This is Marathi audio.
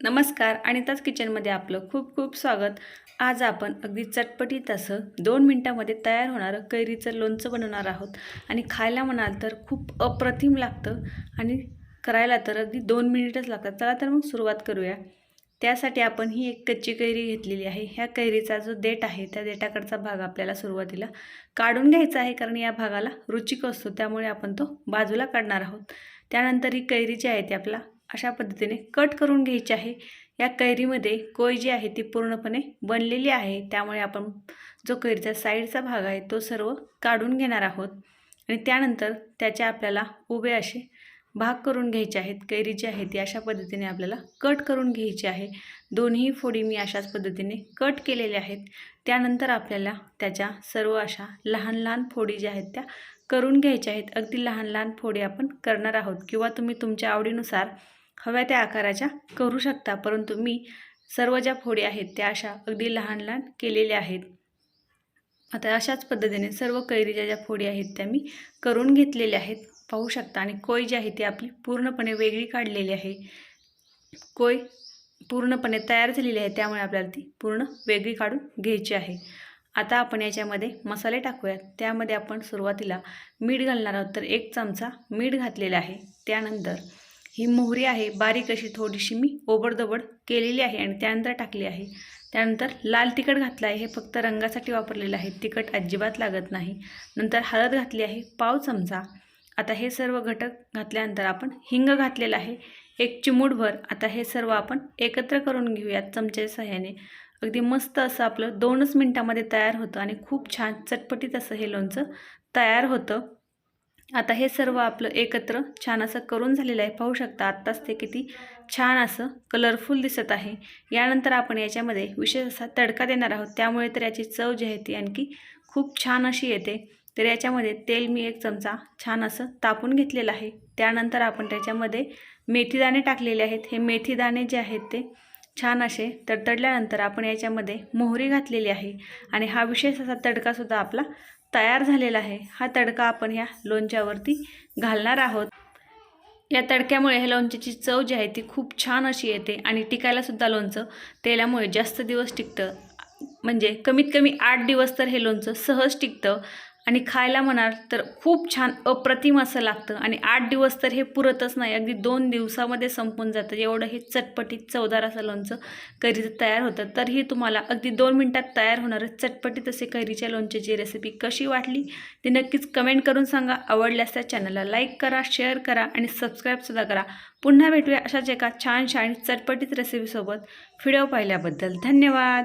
नमस्कार अनिताच किचनमध्ये आपलं खूप खूप स्वागत. आज आपण अगदी चटपटीत असं दोन मिनटामध्ये तयार होणारं कैरीचं लोणचं बनवणार आहोत. आणि खायला म्हणाल तर खूप अप्रतिम लागतं आणि करायला तर अगदी दोन मिनिटच लागतात. चला तर मग सुरुवात करूया. त्यासाठी आपण ही एक कच्ची कैरी घेतलेली आहे. ह्या कैरीचा जो देठ आहे त्या देठाकडचा भाग आपल्याला सुरुवातीला काढून घ्यायचा आहे कारण या भागाला रुचिक असतो त्यामुळे आपण तो बाजूला काढणार आहोत. त्यानंतर ही कैरी जी आहे ती आपला अशा पद्धतीने कट करून घ्यायची आहे. या कैरीमध्ये कोय जी आहे ती पूर्णपणे बनलेली आहे. त्यामुळे आपण जो कैरीचा साईडचा भाग आहे तो सर्व काढून घेणार आहोत. आणि त्यानंतर त्याचे आपल्याला उभे असे भाग करून घ्यायचे आहेत. कैरी जी आहे ती अशा पद्धतीने आपल्याला कट करून घ्यायची आहे. दोन्ही फोडी मी अशाच पद्धतीने कट केलेल्या आहेत. त्यानंतर आपल्याला त्याच्या सर्व अशा लहान लहान फोडी ज्या आहेत त्या करून घ्यायच्या आहेत. अगदी लहान लहान फोडी आपण करणार आहोत. किंवा तुम्ही तुमच्या आवडीनुसार हव्या त्या आकाराच्या करू शकता परंतु मी सर्व ज्या फोडी आहेत त्या अशा अगदी लहान लहान केलेल्या आहेत. आता अशाच पद्धतीने सर्व कैरीच्या ज्या फोडी आहेत त्या मी करून घेतलेल्या आहेत. पाहू शकता. आणि कोय जी आहे ती आपली पूर्णपणे वेगळी काढलेली आहे. कोय पूर्णपणे तयार झालेली आहे त्यामुळे आपल्याला ती पूर्ण वेगळी काढून घ्यायची आहे. आता आपण याच्यामध्ये मसाले टाकूयात. त्यामध्ये आपण सुरुवातीला मीठ घालणार आहोत. तर एक चमचा मीठ घातलेला आहे. त्यानंतर ही मोहरी आहे. बारीक अशी थोडीशी मी ओबडदबड केलेली आहे आणि त्यानंतर टाकली आहे. त्यानंतर लाल तिखट घातलं आहे. हे फक्त रंगासाठी वापरलेलं आहे. तिखट अजिबात लागत नाही. नंतर हळद घातली आहे. पाव चमचा. आता हे सर्व घटक घातल्यानंतर आपण हिंग घातलेलं आहे. एक चिमूटभर. आता हे सर्व आपण एकत्र करून घेऊयात चमच्याच्या सहाय्याने. अगदी मस्त असं आपलं दोनच मिनटामध्ये तयार होतं आणि खूप छान चटपटीत असं हे लोणचं तयार होतं. आता हे सर्व आपलं एकत्र छान असं करून झालेलं आहे. पाहू शकता आत्ताच ते किती छान असं कलरफुल दिसत आहे. यानंतर आपण याच्यामध्ये विशेष असा तडका देणार आहोत. त्यामुळे तर याची चव जी आहे ती आणखी खूप छान अशी येते. तर याच्यामध्ये तेल मी एक चमचा छान असं तापून घेतलेलं आहे. त्यानंतर आपण त्याच्यामध्ये मेथीदाणे टाकलेले आहेत. हे मेथीदाणे जे आहेत ते छान असे तडतडल्यानंतर आपण याच्यामध्ये मोहरी घातलेली आहे. आणि हा विशेष असा तडकासुद्धा आपला तयार झालेला आहे. हा तडका आपण ह्या लोणच्यावरती घालणार आहोत. या तडक्यामुळे ह्या लोणच्याची चव जी आहे ती खूप छान अशी येते आणि टिकायलासुद्धा लोणचं तेलामुळे जास्त दिवस टिकतं. म्हणजे कमीत कमी आठ दिवस तर हे लोणचं सहज टिकतं. आणि खायला म्हणाल तर खूप छान अप्रतिम असं लागतं. आणि आठ दिवस तर हे पुरतच नाही. अगदी दोन दिवसामध्ये संपून जातं. एवढं हे चटपटीत चवदार असं लोणचं कैरीचं तयार होतं. तरीही तुम्हाला अगदी दोन मिनटात तयार होणारं चटपटीत असे कैरीच्या लोणच्याची रेसिपी कशी वाटली ती नक्कीच कमेंट करून सांगा. आवडल्यास त्या चॅनलला लाईक करा शेअर करा आणि सबस्क्राईबसुद्धा करा. पुन्हा भेटूया अशाच एका छानशा आणि चटपटीत रेसिपीसोबत व्हिडिओ पाहिल्याबद्दल धन्यवाद.